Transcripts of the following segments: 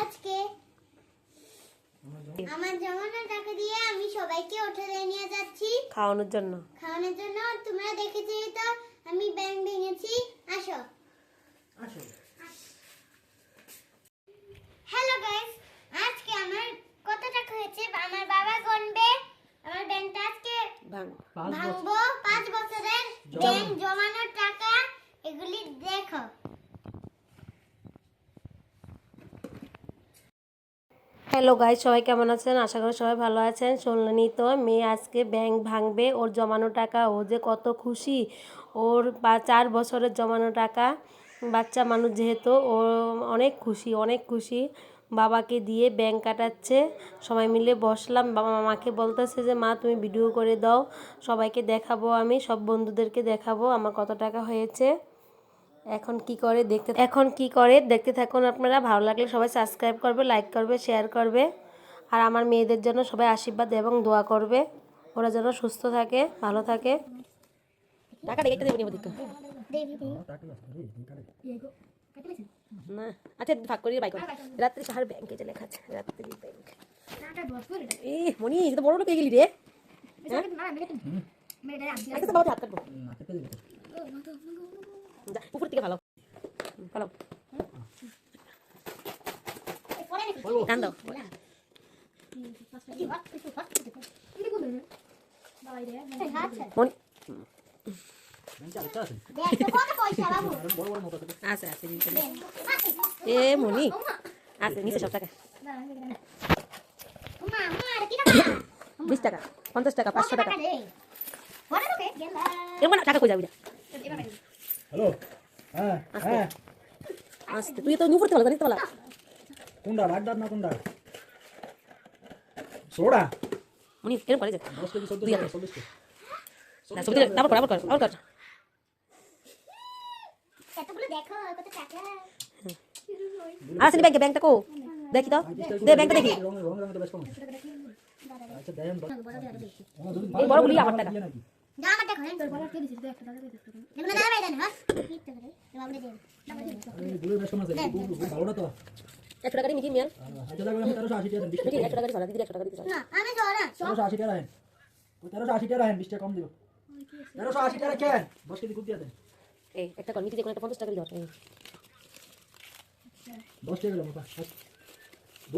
আজকে আমার জমানো টাকা দিয়ে আমি সবাইকে হোটেলে নিয়ে যাচ্ছি। খাওয়ানোর জন্য। খাওয়ানোর জন্য তোমরা দেখেছি তো আমি ব্যাংক ভেঙেছি। আসো। হ্যালো গাইস আজকে আমার কত টাকা হয়েছে আমার বাবা গণবে আমার ব্যাংকটা আজকে ভাঙবো পাঁচ বছরের ব্যাংক জমানোর হ্যালো গাইজ সবাই কেমন আছেন? আশা করি সবাই ভালো আছেন। শুনলেনি তো, মেয়ে আজকে ব্যাংক ভাঙবে, ওর জমানো টাকা, ও যে কত খুশি, ওর বা চার বছরের জমানো টাকা, বাচ্চা মানুষ যেহেতু, ও অনেক খুশি অনেক খুশি। বাবাকে দিয়ে ব্যাংক কাটাচ্ছে, সবাই মিলে বসলাম। বাবা মামাকে বলতেছে যে, মা, তুমি ভিডিও করে দাও, সবাইকে দেখাবো আমি, সব বন্ধুদেরকে দেখাবো, আমার কত টাকা হয়েছে। এখন কি করে দেখতে এখন কি করে দেখতে থাকুন আপনারা। ভালো লাগলে সবাই সাবস্ক্রাইব করবে লাইক করবে শেয়ার করবে। আর আমার মেয়েদের জন্য সবাই আশীর্বাদ এবং দোয়া করবে। ওরা যেন সুস্থ থাকে ভালো থাকে। টাকা দেখে একটা দেবেন না আচ্ছা ভাগ করি বাই করি। রাত্রি কাহার ব্যাংকে যে লেখা আছে? রাত্রি ব্যাংক এ মনি এটা বড় লোক হয়ে গেলি রে। আচ্ছা তো বাবা হাত কাটবো। উপর থেকে ভালো। ভালো। টান দাও। আছে আছে এ মনি। আছে নিচে সব টাকা। বিশ টাকা পঞ্চাশ টাকা পাঁচশো টাকা। এরকম টাকা কই যাবি না হ্যালো হ্যাঁ হ্যাঁ আসতে তুই তো নুপুরতে ভালো জানিস তো ভালো কোনটা বাগদাদ না কোনটা সোডা মনি এরকম করে যে দশ কেজি চোদ্দ দুই হাজার। চল্লিশ কেজি না ছবি তুলে তারপর কর আবার কর আবার কর এতগুলো দেখো কত টাকা আর আসেনি ব্যাংকে আচ্ছা হ্যাঁ একশো টাকা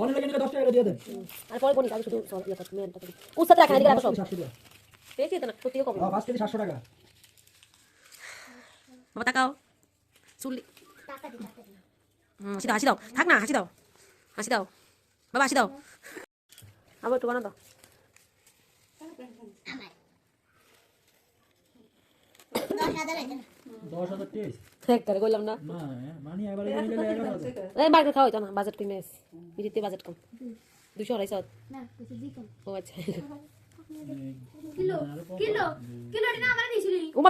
আচ্ছা কেন দশ দিয়ে টাকা দিয়ে দেন আর পরে আগে শুধু ইয়ে পেয়েছি? তো না সত্যিও কম পাঁচ কেজি সাতশো টাকা। বাবা তাকাও। চুল্লি টাকা দি টাকা দি হাসি দাও হাসি দাও। থাক না হাসি দাও। হাসি দাও। বাবা হাসি দাও। আবার একটু বানা দাও মানে বাজেট কমে দুশো আড়াইশো। না কিছু দিকো ও আচ্ছা।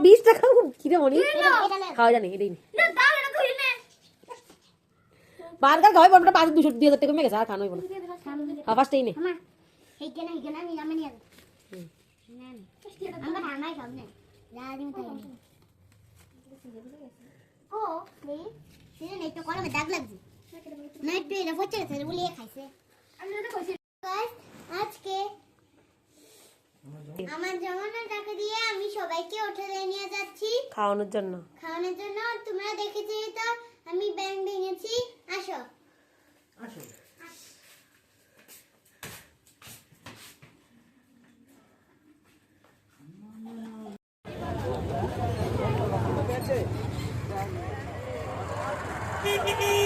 বিশ টাকা কিরে মনি? খাওয়া জানি এটাই বার্গার খাওয়াই বড়টা পাঁচ দুশো দুই হাজার টাকা গেছে আর খানো পাঁচটাই নে। আজকে আমার জমানো টাকা দিয়ে আমি সবাইকে হোটেলে নিয়ে যাচ্ছি। খাওয়ানোর জন্য। খাওয়ানোর জন্য তোমরা দেখেছি তো আমি ব্যাংক ভেঙেছি। আসো। এই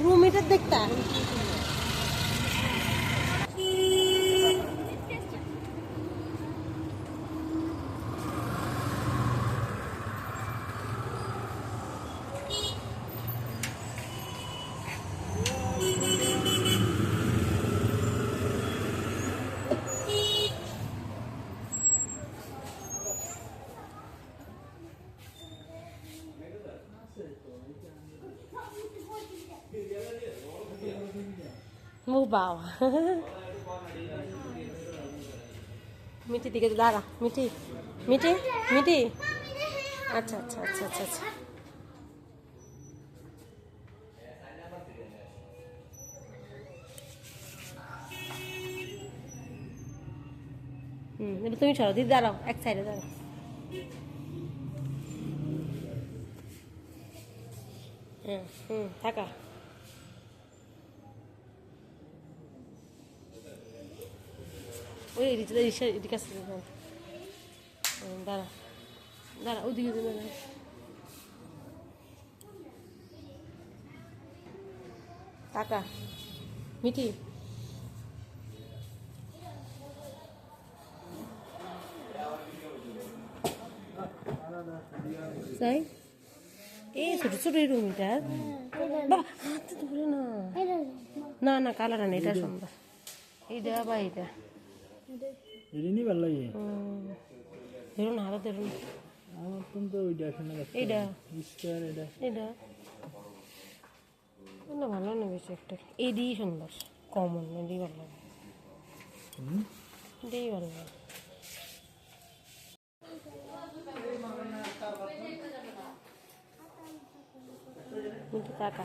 রুম এটা দেখতা বাবা। মিঠি দিকে দাঁড়া। মিঠি মিঠি মিঠি। আচ্ছা আচ্ছা আচ্ছা আচ্ছা আচ্ছা। হুম, এবার তুমি সরো, দিদি দাঁড়াও, এক সাইডে দাঁড়াও। হুম হুম, থাকা। ওই রিক্সা রিক্সা এদিকে আসতে দাঁড়া দাঁড়া ওদিকে দে, দাঁড়া টাকা মিঠি তাই এই ছোট ছোট এই রুমটা বাবা হাতে ধরে না না না কালার না এটা সুন্দর এইটা বা এইটা এদিনই ভালো লাগে। ধরুন হাতে ধরুন। আমার তো ওইটা শুনে এইটা স্টার এটা এটা না ভালো না বেশি একটা। এডি সুন্দর। কমন এডি ভালো। লাগে এটাই ভালো। লাগে কিন্তু টাকা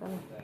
আচ্ছা চলো